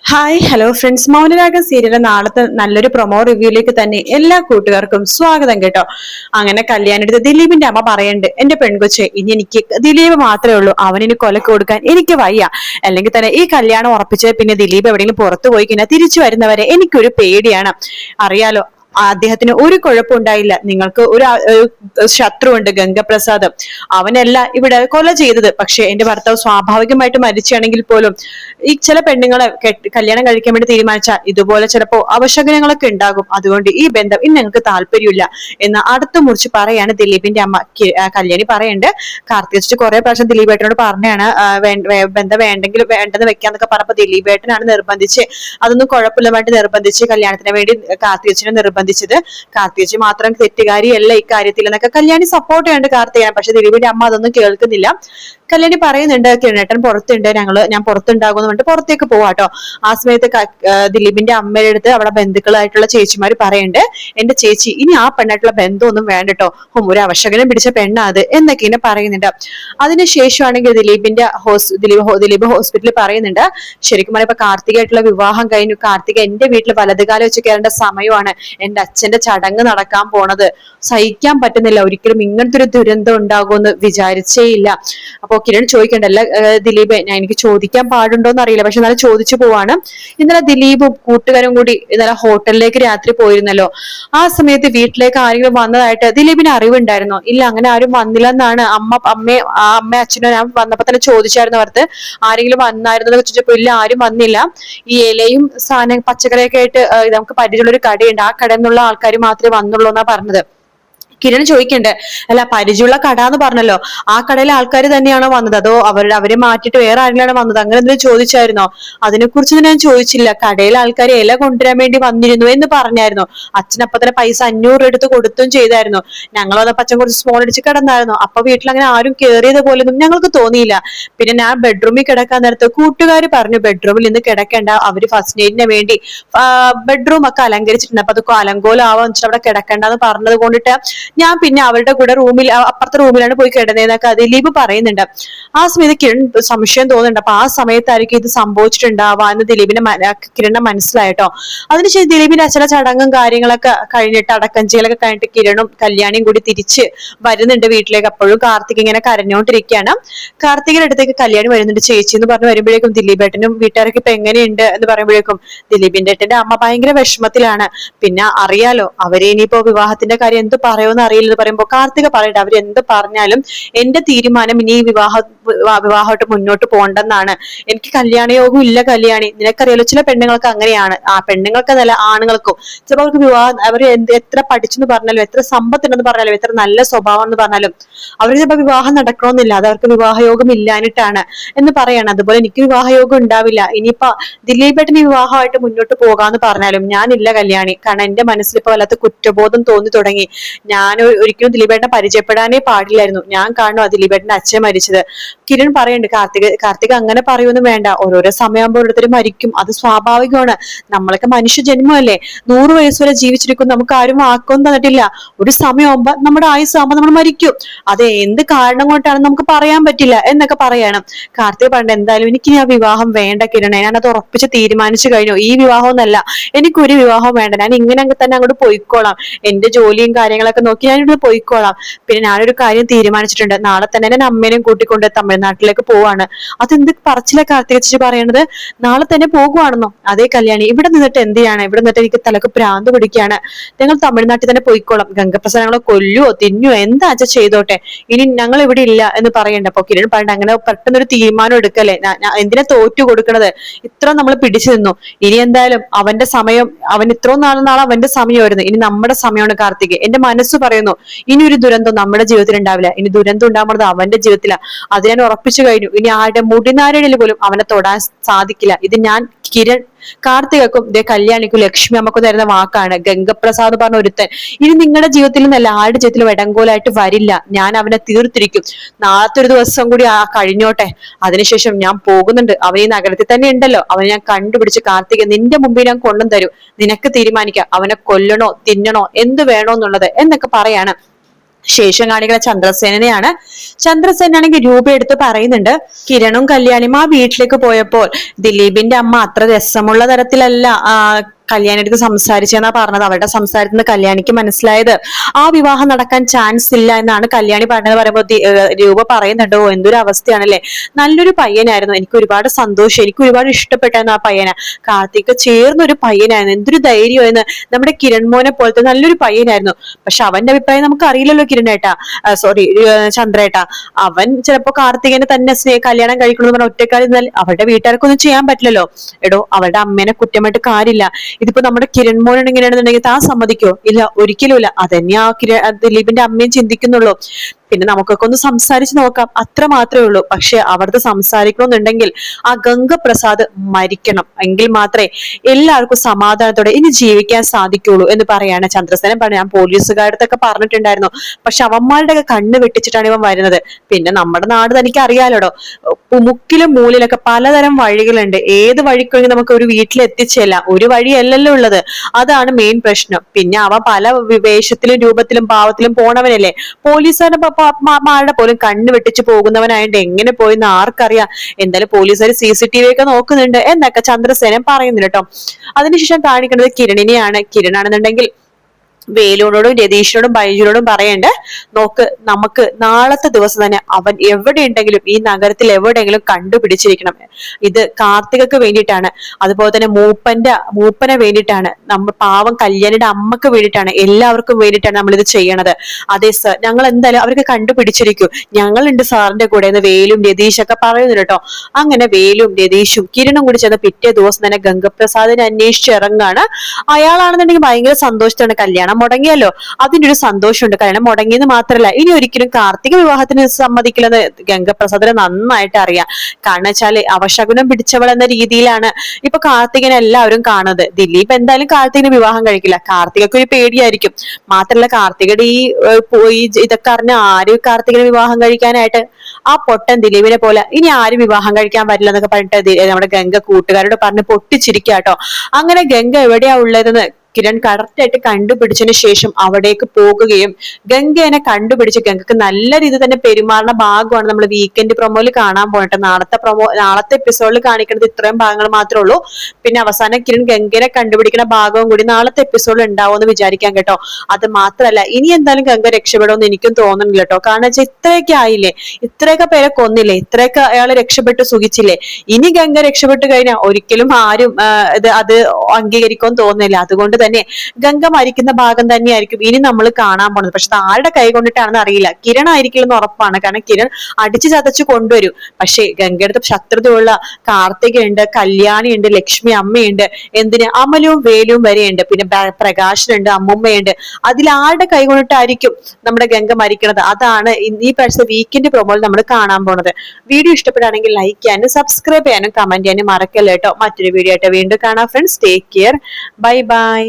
Hi hello friends Mounaragam സീരിയലിലെ നാളത്തെ നല്ലൊരു പ്രൊമോ റിവ്യൂയിലേക്ക് തന്നെ എല്ലാ കൂട്ടുകാർക്കും സ്വാഗതം കേട്ടോ. അങ്ങനെ കല്യാണെടുത്ത് ദിലീപിന്റെ അമ്മ പറയുന്നുണ്ട് എന്റെ പെൺകൊച്ചെ ഇനി എനിക്ക് ദിലീപ് മാത്രമേ ഉള്ളൂ. അവനിന് കൊലക്ക് കൊടുക്കാൻ എനിക്ക് വയ്യ. അല്ലെങ്കിൽ തന്നെ ഈ കല്യാണം ഉറപ്പിച്ച് പിന്നെ ദിലീപ് എവിടെയെങ്കിലും പുറത്തു പോയി കഴിഞ്ഞാൽ തിരിച്ചു വരുന്നവരെ എനിക്കൊരു പേടിയാണ്. അറിയാലോ അദ്ദേഹത്തിന് ഒരു കുഴപ്പമുണ്ടായില്ല. നിങ്ങൾക്ക് ഒരു ശത്രുണ്ട് ഗംഗപ്രസാദ്. അവനല്ല ഇവിടെ കൊല ചെയ്തത്. പക്ഷെ എന്റെ ഭർത്താവ് സ്വാഭാവികമായിട്ട് മരിച്ചാണെങ്കിൽ പോലും ഈ ചില പെണ്ണുങ്ങളെ കല്യാണം കഴിക്കാൻ വേണ്ടി തീരുമാനിച്ചാൽ ഇതുപോലെ ചിലപ്പോ അവശകനങ്ങളൊക്കെ ഉണ്ടാകും. അതുകൊണ്ട് ഈ ബന്ധം ഇന്ന് ഞങ്ങൾക്ക് താല്പര്യമില്ല എന്ന് അടുത്തു മുറിച്ച് പറയാണ് ദിലീപിന്റെ അമ്മ. കല്യാണി പറയുന്നുണ്ട് കാർത്തിക് കുറെ പ്രാവശ്യം ദിലീപേട്ടനോട് പറഞ്ഞാണ് ആ, വേ- വേ- ബന്ധം വേണ്ടെങ്കിൽ വേണ്ടെന്ന് വെക്കാന്നൊക്കെ പറഞ്ഞപ്പോ ദിലീപേട്ടനാണ് നിർബന്ധിച്ച് അതൊന്നും കുഴപ്പമില്ലമായിട്ട് നിർബന്ധിച്ച് കല്യാണത്തിന് വേണ്ടി കാർത്തികച്ചിനെ നിർബന്ധിച്ചത് കാർത്തികജി മാത്രം തെറ്റുകാരിയല്ല ഇക്കാര്യത്തിൽ എന്നൊക്കെ കല്യാണി സപ്പോർട്ട് ചെയ്യാണ്ട് കാർത്തികനെ പക്ഷെ ദിലീപിന്റെ അമ്മ അതൊന്നും കേൾക്കുന്നില്ല. കല്യാണി പറയുന്നുണ്ട് കിരണേട്ടൻ പുറത്തുണ്ട് ഞങ്ങൾ ഞാൻ പുറത്തുണ്ടാകുമെന്ന് പറഞ്ഞിട്ട് പുറത്തേക്ക് പോവാട്ടോ ആ സമയത്ത് ദിലീപിന്റെ അമ്മയുടെ അടുത്ത് അവിടെ ബന്ധുക്കളായിട്ടുള്ള ചേച്ചിമാര് പറയുന്നുണ്ട് എന്റെ ചേച്ചി ഇനി ആ പെണ്ണായിട്ടുള്ള ബന്ധമൊന്നും വേണ്ട കേട്ടോ ഹും, ഒരു അവശകനം പിടിച്ച പെണ്ണാ അത് എന്നൊക്കെ ഇങ്ങനെ പറയുന്നുണ്ട്. അതിനുശേഷമാണെങ്കിൽ ദിലീപിന്റെ ഹോസ് ദിലീപ് ദിലീപ് ഹോസ്പിറ്റലിൽ പറയുന്നുണ്ട് ശരിക്കും പറഞ്ഞാൽ ഇപ്പൊ കാർത്തികയായിട്ടുള്ള വിവാഹം കഴിഞ്ഞു. കാർത്തിക എന്റെ വീട്ടിൽ വലതുകാലം വെച്ച് കയറേണ്ട സമയമാണ്. എന്റെ അച്ഛന്റെ ചടങ്ങ് നടക്കാൻ പോണത്. സഹിക്കാൻ പറ്റുന്നില്ല. ഒരിക്കലും ഇങ്ങനത്തെ ഒരു ദുരന്തം ഉണ്ടാകുമെന്ന് വിചാരിച്ചേ ഇല്ല. അപ്പൊ കിരൺ ചോദിക്കണ്ടല്ല ദിലീപ് ഞാൻ എനിക്ക് ചോദിക്കാൻ പാടുണ്ടോ എന്ന് അറിയില്ല പക്ഷെ എന്നാലും ചോദിച്ചു പോവാണ്. ഇന്നലെ ദിലീപും കൂട്ടുകാരും കൂടി ഇന്നലെ ഹോട്ടലിലേക്ക് രാത്രി പോയിരുന്നല്ലോ. ആ സമയത്ത് വീട്ടിലേക്ക് ആരെങ്കിലും വന്നതായിട്ട് ദിലീപിന് അറിവുണ്ടായിരുന്നോ. ഇല്ല അങ്ങനെ ആരും വന്നില്ലെന്നാണ് അമ്മ അമ്മയെ അമ്മ അച്ഛനോ ഞാൻ വന്നപ്പോ തന്നെ ചോദിച്ചായിരുന്നു അവർക്ക്. ആരെങ്കിലും വന്നായിരുന്നു ചോദിച്ചപ്പോ ഇല്ല ആരും വന്നില്ല. ഈ ഇലയും സാധനം പച്ചക്കറിയൊക്കെ ആയിട്ട് നമുക്ക് പരിചയമുള്ള ഒരു കടയുണ്ട്. ആ കടയിൽ നിന്നുള്ള ആൾക്കാർ മാത്രമേ വന്നുള്ളൂ എന്നാ പറഞ്ഞത്. കിരൺ ചോദിക്കണ്ടേ അല്ല പരിചയമുള്ള കട എന്ന് പറഞ്ഞല്ലോ. ആ കടയിലെ ആൾക്കാർ തന്നെയാണോ വന്നത്? അതോ അവരുടെ അവരെ മാറ്റിയിട്ട് വേറെ ആരെങ്കിലും വന്നത്? അങ്ങനെ എന്തെങ്കിലും ചോദിച്ചായിരുന്നോ? അതിനെ കുറിച്ച് ഞാൻ ചോദിച്ചില്ല. കടയിലെ ആൾക്കാർ ഇല കൊണ്ടുവരാൻ വേണ്ടി വന്നിരുന്നു എന്ന് പറഞ്ഞായിരുന്നു. അച്ഛനപ്പ തന്നെ പൈസ അഞ്ഞൂറ് എടുത്ത് കൊടുത്തും ചെയ്തായിരുന്നു. ഞങ്ങൾ വന്നപ്പോ അച്ഛൻ കുറച്ച് സ്മോൾ അടിച്ച് കിടന്നായിരുന്നു. അപ്പൊ വീട്ടിൽ അങ്ങനെ ആരും കയറിയത് പോലൊന്നും ഞങ്ങൾക്ക് തോന്നിയില്ല. പിന്നെ ഞാൻ ബെഡ്റൂമിൽ കിടക്കാൻ നേരത്ത് കൂട്ടുകാർ പറഞ്ഞു ബെഡ്റൂമിൽ നിന്ന് കിടക്കേണ്ട. അവർ ഫസ്റ്റ് നൈറ്റിന് വേണ്ടി ബെഡ്റൂം ഒക്കെ അലങ്കരിച്ചിട്ടുണ്ട്. അപ്പൊ അതൊക്കെ അലങ്കോലാവാന്ന് വെച്ചിട്ട് അവിടെ കിടക്കേണ്ടെന്ന് പറഞ്ഞത് കൊണ്ടിട്ട് ഞാൻ പിന്നെ അവരുടെ കൂടെ റൂമിൽ അപ്പുറത്തെ റൂമിലാണ് പോയി കിടന്നതെന്നൊക്കെ ദിലീപ് പറയുന്നുണ്ട്. ആ സമയത്ത് കിരൺ സംശയം തോന്നുന്നുണ്ട്. അപ്പൊ ആ സമയത്തായിരിക്കും ഇത് സംഭവിച്ചിട്ടുണ്ടാവാ എന്ന് ദിലീപിന് കിരണിനെ മനസ്സിലായിട്ടോ അതിനുശേഷം ദിലീപിന്റെ അച്ഛനെ ചടങ്ങും കാര്യങ്ങളൊക്കെ കഴിഞ്ഞിട്ട് അടക്കം ചെയ്യലൊക്കെ കഴിഞ്ഞിട്ട് കിരണും കല്യാണിയും കൂടി തിരിച്ച് വരുന്നുണ്ട് വീട്ടിലേക്ക്. അപ്പോഴും കാർത്തിക് ഇങ്ങനെ കരഞ്ഞോണ്ടിരിക്കുകയാണ് കാർത്തികിന്റെ അടുത്തേക്ക് കല്യാണി വരുന്നുണ്ട്. ചേച്ചി എന്ന് പറഞ്ഞു വരുമ്പോഴേക്കും ദിലീപേട്ടനും വീട്ടുകാരൊക്കെ ഇപ്പൊ എങ്ങനെയുണ്ട് എന്ന് പറയുമ്പോഴേക്കും ദിലീപിന്റെ ഏട്ടന്റെ അമ്മ ഭയങ്കര വിഷമത്തിലാണ്. പിന്നെ അറിയാലോ അവരെ ഇനിയിപ്പോ വിവാഹത്തിന്റെ കാര്യം എന്ത് പറയുമെന്ന് അറിയില്ലെന്ന് പറയുമ്പോൾ കാർത്തിക പറയട്ടെ അവർ എന്ത് പറഞ്ഞാലും എന്റെ തീരുമാനം ഇനി വിവാഹ വിവാ- വിവാഹമായിട്ട് മുന്നോട്ട് പോകണ്ടെന്നാണ്. എനിക്ക് കല്യാണയോഗം ഇല്ല കല്യാണി. നിനക്കറിയാലോ ചില പെണ്ണുങ്ങൾക്ക് അങ്ങനെയാണ്. ആ പെണ്ണുങ്ങൾക്ക് പെണ്ണുങ്ങൾക്കെന്നല്ല ആണുങ്ങൾക്കും. ചിലപ്പോൾ അവർക്ക് വിവാഹം അവർ എത്ര പഠിച്ചെന്ന് പറഞ്ഞാലും എത്ര സമ്പത്തുണ്ടെന്ന് പറഞ്ഞാലും എത്ര നല്ല സ്വഭാവം എന്ന് പറഞ്ഞാലും അവർ ചിലപ്പോൾ വിവാഹം നടക്കണമെന്നില്ല. അത് അവർക്ക് വിവാഹയോഗം ഇല്ലാനിട്ടാണ് എന്ന് പറയാണ്. അതുപോലെ എനിക്ക് വിവാഹയോഗം ഉണ്ടാവില്ല. ഇനിയിപ്പോ ദിലീപ് ഏട്ടന് വിവാഹമായിട്ട് മുന്നോട്ട് പോകാന്ന് പറഞ്ഞാലും ഞാനില്ല കല്യാണി. കാരണം എന്റെ മനസ്സിൽ ഇപ്പൊ വല്ലാത്ത കുറ്റബോധം തോന്നി തുടങ്ങി. ഞാൻ ഒ- ഒരിക്കലും ദിലീപേട്ടനെ പരിചയപ്പെടാനേ പാടില്ലായിരുന്നു. ഞാൻ കാണുന്നു ആ ദിലീപേട്ടന്റെ അച്ഛൻ മരിച്ചത്. കിരൺ പറയുന്നുണ്ട് കാർത്തിക് കാർത്തിക് അങ്ങനെ പറയുമെന്നും വേണ്ട. ഓരോരോ സമയമാകുമ്പോൾ ഓരോരുത്തർ മരിക്കും. അത് സ്വാഭാവികമാണ്. നമ്മളൊക്കെ മനുഷ്യ ജന്മമല്ലേ നൂറ് വയസ്സ് വരെ ജീവിച്ചിരിക്കും. നമുക്ക് ആരും വാക്കൊന്നും തന്നിട്ടില്ല. ഒരു സമയമാകുമ്പോ നമ്മുടെ ആയുസ് ആകുമ്പോ നമ്മൾ മരിക്കും. അത് എന്ത് കാരണം കൊണ്ടാണെന്ന് നമുക്ക് പറയാൻ പറ്റില്ല എന്നൊക്കെ പറയണം. കാർത്തിക് പറഞ്ഞ എന്തായാലും എനിക്ക് ഞാൻ വിവാഹം വേണ്ട കിരണേ. ഞാൻ അത് ഉറപ്പിച്ച് തീരുമാനിച്ചു കഴിഞ്ഞു. ഈ വിവാഹം ഒന്നല്ല എനിക്കൊരു വിവാഹം വേണ്ട. ഞാൻ ഇങ്ങനെ തന്നെ അങ്ങോട്ട് പോയിക്കോളാം. എന്റെ ജോലിയും കാര്യങ്ങളൊക്കെ നോക്കി ഞാൻ ഇവിടെ പോയിക്കോളാം. പിന്നെ ഞാനൊരു കാര്യം തീരുമാനിച്ചിട്ടുണ്ട്. നാളെ തന്നെ എന്റെ അമ്മേനെയും കൂട്ടിക്കൊണ്ട് തമിഴ്നാട്ടിലേക്ക് പോവാണ്. അതെന്ത് പറച്ചിലെ കാർത്തിക ചേച്ചി പറയണത്? നാളെ തന്നെ പോകുവാണെന്നോ? അതേ കല്യാണി ഇവിടെ നിന്നിട്ട് എന്ത് ചെയ്യാണ്? ഇവിടെ നിന്നിട്ട് എനിക്ക് തലക്ക് പ്രാന്ത് പിടിക്കുകയാണ്. ഞങ്ങൾ തമിഴ്നാട്ടിൽ തന്നെ പോയിക്കോളാം. ഗംഗപ്രസാദ് ഞങ്ങളെ കൊല്ലുവോ തിന്നുവോ എന്താ അച്ഛ ചെയ്തോട്ടെ? ഇനി ഞങ്ങൾ ഇവിടെ ഇല്ല എന്ന് പറയണ്ട. അപ്പൊ കിരൺ പറയണ്ട അങ്ങനെ പെട്ടെന്നൊരു തീരുമാനം എടുക്കല്ലേ? എന്തിനാ തോറ്റു കൊടുക്കണത്? ഇത്ര നമ്മൾ പിടിച്ചു നിന്നു. ഇനി എന്തായാലും അവന്റെ സമയം അവൻ ഇത്രയും നാളെ നാളെ അവന്റെ സമയമായിരുന്നു. ഇനി നമ്മുടെ സമയമാണ് കാർത്തിക്. എന്റെ മനസ്സ് പറയുന്നു ഇനി ഒരു ദുരന്തം നമ്മുടെ ജീവിതത്തിൽ ഉണ്ടാവില്ല. ഇനി ദുരന്തം ഉണ്ടാകുന്നത് അവന്റെ ജീവിതത്തിലാണ് അത് ഞാൻ ഉറപ്പിച്ചു കഴിഞ്ഞു. ഇനി ആരുടെ മുടിനാരണിൽ പോലും അവനെ തൊടാൻ സാധിക്കില്ല. ഇത് ഞാൻ കിരൺ കാർത്തികക്കും ഇതേ കല്യാണിക്കും ലക്ഷ്മി അമ്മക്കും തരുന്ന വാക്കാണ് ഗംഗപ്രസാദ് പറഞ്ഞ ഒരുത്തൻ. ഇനി നിങ്ങളുടെ ജീവിതത്തിൽ നല്ല ആരുടെ ജീവിതത്തിലും ഇടങ്കോലായിട്ട് വരില്ല. ഞാൻ അവനെ തീർത്തിരിക്കും. നാളത്തെ ഒരു ദിവസം കൂടി ആ കഴിഞ്ഞോട്ടെ. അതിനുശേഷം ഞാൻ പോകുന്നുണ്ട്. അവൻ ഈ നഗരത്തിൽ തന്നെ ഉണ്ടല്ലോ. അവനെ ഞാൻ കണ്ടുപിടിച്ച് കാർത്തിക നിന്റെ മുമ്പിൽ ഞാൻ കൊണ്ടും തരും നിനക്ക് തീരുമാനിക്കാം. അവനെ കൊല്ലണോ തിന്നണോ എന്ത് വേണോ എന്നുള്ളത് എന്നൊക്കെ പറയാണ്. ശേഷം കാണിക്കുന്ന ചന്ദ്രസേനയാണ് ചന്ദ്രസേന ആണെങ്കിൽ രൂപ എടുത്ത് പറയുന്നുണ്ട് കിരണും കല്യാണിയും ആ വീട്ടിലേക്ക് പോയപ്പോൾ ദിലീപിന്റെ അമ്മ അത്ര രസമുള്ള തരത്തിലല്ല ആ കല്യാണിയുടെ സംസാരിച്ചെന്നാ പറഞ്ഞത്. അവരുടെ സംസാരത്തിൽ നിന്ന് കല്യാണിക്ക് മനസ്സിലായത്. ആ വിവാഹം നടക്കാൻ ചാൻസ് ഇല്ല എന്നാണ് കല്യാണി പറഞ്ഞത് പറയുമ്പോൾ രൂപ പറയുന്നുണ്ടോ. എന്തൊരു അവസ്ഥയാണല്ലേ. നല്ലൊരു പയ്യനായിരുന്നു. എനിക്ക് ഒരുപാട് സന്തോഷം. എനിക്ക് ഒരുപാട് ഇഷ്ടപ്പെട്ടായിരുന്നു ആ പയ്യനെ. കാർത്തിക് ചേർന്നൊരു പയ്യനായിരുന്നു. എന്തൊരു ധൈര്യമായിരുന്നു. നമ്മുടെ കിരൺ മോനെ പോലത്തെ നല്ലൊരു പയ്യനായിരുന്നു. പക്ഷെ അവന്റെ അഭിപ്രായം നമുക്ക് അറിയില്ലല്ലോ കിരണേട്ടാ സോറി ചന്ദ്രേട്ടാ. അവൻ ചിലപ്പോ കാർത്തികനെ തന്നെ കല്യാണം കഴിക്കണമെന്ന് പറഞ്ഞ ഒറ്റക്കാലം നിന്നാൽ അവരുടെ വീട്ടുകാർക്കൊന്നും ചെയ്യാൻ പറ്റില്ലല്ലോ. എടോ അവരുടെ അമ്മേനെ കുറ്റമായിട്ട് കാര്യമില്ല. ഇതിപ്പോ നമ്മുടെ കിരൺ മോൻ ഇങ്ങനെയാണെന്നുണ്ടെങ്കിൽ താൻ സമ്മതിക്കോ? ഇല്ല ഒരിക്കലും ഇല്ല. അതന്നെ ആ കിര ദിലീപിന്റെ അമ്മയും ചിന്തിക്കുന്നുള്ളൂ. പിന്നെ നമുക്കൊക്കെ ഒന്ന് സംസാരിച്ച് നോക്കാം. അത്ര മാത്രമേ ഉള്ളൂ. പക്ഷെ അവിടുത്തെ സംസാരിക്കണമെന്നുണ്ടെങ്കിൽ ആ ഗംഗപ്രസാദ് മരിക്കണം. എങ്കിൽ മാത്രമേ എല്ലാവർക്കും സമാധാനത്തോടെ ഇനി ജീവിക്കാൻ സാധിക്കുള്ളൂ എന്ന് പറയാണ് ചന്ദ്രസേനൻ. പറഞ്ഞു ഞാൻ പോലീസുകാരുടെ പറഞ്ഞിട്ടുണ്ടായിരുന്നു. പക്ഷെ അവന്മാരുടെ ഒക്കെ കണ്ണ് വെട്ടിച്ചിട്ടാണ് ഇവൻ വരുന്നത്. പിന്നെ നമ്മുടെ നാട് തനിക്ക് അറിയാലോടോ മുക്കിലും മൂലിലൊക്കെ പലതരം വഴികളുണ്ട്. ഏത് വഴിക്കൊഴി നമുക്ക് ഒരു വീട്ടിൽ എത്തിച്ചേല്ല ഒരു വഴിയല്ലല്ലോ ഉള്ളത്. അതാണ് മെയിൻ പ്രശ്നം. പിന്നെ അവ പല വേഷത്തിലും രൂപത്തിലും ഭാവത്തിലും പോണവനല്ലേ? പോലീസുകാരുടെ പ- പ- മാ- മാരുടെ പോലും കണ്ണ് വെട്ടിച്ച് പോകുന്നവനായിട്ട് എങ്ങനെ പോയെന്ന് ആർക്കറിയാം. എന്തായാലും പോലീസുകാർ സി സി ടി വി ഒക്കെ നോക്കുന്നുണ്ട് എന്നൊക്കെ ചന്ദ്രസേനൻ പറയുന്നുണ്ട് കേട്ടോ. അതിനുശേഷം കാണിക്കുന്നത് കിരണിനെയാണ്. കിരണാണെന്നുണ്ടെങ്കിൽ വേലുവിനോടും രതീഷിനോടും ബൈജുനോടും പറയണ്ട് നോക്ക് നമുക്ക് നാളത്തെ ദിവസം തന്നെ അവൻ എവിടെയുണ്ടെങ്കിലും ഈ നഗരത്തിൽ എവിടെയെങ്കിലും കണ്ടുപിടിച്ചിരിക്കണം. ഇത് കാർത്തികക്ക് വേണ്ടിയിട്ടാണ്. അതുപോലെ തന്നെ മൂപ്പന്റെ മൂപ്പനെ വേണ്ടിയിട്ടാണ്. നമ്മൾ പാവം കല്യാണിയുടെ അമ്മയ്ക്ക് വേണ്ടിയിട്ടാണ്. എല്ലാവർക്കും വേണ്ടിയിട്ടാണ് നമ്മൾ ഇത് ചെയ്യണത്. അതെ സർ ഞങ്ങൾ എന്തായാലും അവർക്ക് കണ്ടുപിടിച്ചിരിക്കും. ഞങ്ങളുണ്ട് സാറിന്റെ കൂടെ എന്ന് വേലും രതീഷൊക്കെ പറയുന്നു കേട്ടോ. അങ്ങനെ വേലും രതീഷും കിരണും കൂടി ചേർന്ന് പിറ്റേ ദിവസം തന്നെ ഗംഗപ്രസാദിനെ അന്വേഷിച്ച് ഇറങ്ങാണ്. അയാളാണെന്നുണ്ടെങ്കിൽ ഭയങ്കര സന്തോഷത്തോടെ കല്യാണം മുടങ്ങിയല്ലോ. അതിന്റെ ഒരു സന്തോഷമുണ്ട്. കല്യാണം മുടങ്ങിയെന്ന് മാത്രമല്ല ഇനി ഒരിക്കലും കാർത്തിക വിവാഹത്തിന് സമ്മതിക്കില്ലെന്ന് ഗംഗപ്രസാദിനെ നന്നായിട്ട് അറിയാം. കാരണം വെച്ചാൽ അവശകുനം പിടിച്ചവൾ എന്ന രീതിയിലാണ് ഇപ്പൊ കാർത്തികനെ എല്ലാവരും കാണുന്നത്. ദിലീപ് എന്തായാലും കാർത്തികന് വിവാഹം കഴിക്കില്ല. കാർത്തികക്ക് ഒരു പേടിയായിരിക്കും. മാത്രമല്ല കാർത്തികയുടെ ഈ പോയി ഇതൊക്കെ അറിഞ്ഞ ആരും കാർത്തികനെ വിവാഹം കഴിക്കാനായിട്ട്? ആ പൊട്ടൻ ദിലീപിനെ പോലെ. ഇനി ആരും വിവാഹം കഴിക്കാൻ പറ്റില്ല എന്നൊക്കെ പറഞ്ഞിട്ട് നമ്മുടെ ഗംഗ കൂട്ടുകാരോട് പറഞ്ഞ് പൊട്ടിച്ചിരിക്കാട്ടോ അങ്ങനെ ഗംഗ എവിടെയാ ഉള്ളതെന്ന് കിരൺ കറക്റ്റ് ആയിട്ട് കണ്ടുപിടിച്ചതിന് ശേഷം അവിടേക്ക് പോകുകയും ഗംഗേനെ കണ്ടുപിടിച്ച് ഗംഗക്ക് നല്ല രീതി തന്നെ പെരുമാറുന്ന ഭാഗമാണ് നമ്മൾ വീക്കെൻഡ് പ്രൊമോയിൽ കാണാൻ പോയിട്ട് നാളത്തെ പ്രൊമോ നാളത്തെ എപ്പിസോഡിൽ കാണിക്കുന്നത് ഇത്രയും ഭാഗങ്ങൾ മാത്രമേ ഉള്ളൂ. പിന്നെ അവസാനം കിരൺ ഗംഗേനെ കണ്ടുപിടിക്കുന്ന ഭാഗവും കൂടി നാളത്തെ എപ്പിസോഡിൽ ഉണ്ടാവും എന്ന് വിചാരിക്കാം കേട്ടോ. അത് മാത്രമല്ല ഇനി എന്തായാലും ഗംഗ രക്ഷപ്പെടുമെന്ന് എനിക്കും തോന്നുന്നില്ല കേട്ടോ. കാരണം വെച്ചാൽ ഇത്രയൊക്കെ ആയില്ലേ? ഇത്രയൊക്കെ പേരെ കൊന്നില്ലേ? ഇത്രയൊക്കെ അയാൾ രക്ഷപ്പെട്ട് സുഖിച്ചില്ലേ? ഇനി ഗംഗ രക്ഷപ്പെട്ട് കഴിഞ്ഞാൽ ഒരിക്കലും ആരും ഇത് അത് അംഗീകരിക്കുമെന്ന് തോന്നില്ല അതുകൊണ്ട് തന്നെ. ഗംഗ മരിക്കുന്ന ഭാഗം തന്നെയായിരിക്കും ഇനി നമ്മൾ കാണാൻ പോണത്. പക്ഷെ ആരുടെ കൈ കൊണ്ടിട്ടാണെന്ന് അറിയില്ല. കിരൺ ആയിരിക്കില്ലെന്ന് ഉറപ്പാണ്. കാരണം കിരൺ അടിച്ചു ചതച്ച് കൊണ്ടുവരും. പക്ഷേ ഗംഗയുടെ ശത്രുതയുള്ള കാർത്തികയുണ്ട് കല്യാണിയുണ്ട് ലക്ഷ്മി അമ്മയുണ്ട് എന്തിന്? അമലും വേലും വരെയുണ്ട്. പിന്നെ പ്രകാശനുണ്ട് അമ്മുമ്മയുണ്ട്. അതിൽ ആരുടെ കൈ കൊണ്ടിട്ടായിരിക്കും നമ്മുടെ ഗംഗ മരിക്കണത്? അതാണ് ഈ പ്രാവശ്യത്തെ വീക്കെൻഡ് പ്രൊമോയിൽ നമ്മൾ കാണാൻ പോണത്. വീഡിയോ ഇഷ്ടപ്പെടുകയാണെങ്കിൽ ലൈക്ക് ചെയ്യാനും സബ്സ്ക്രൈബ് ചെയ്യാനും കമന്റ് ചെയ്യാനും മറക്കല്ലേട്ടോ മറ്റൊരു വീഡിയോ ആയിട്ട് വീണ്ടും കാണാം. Friends take care bye bye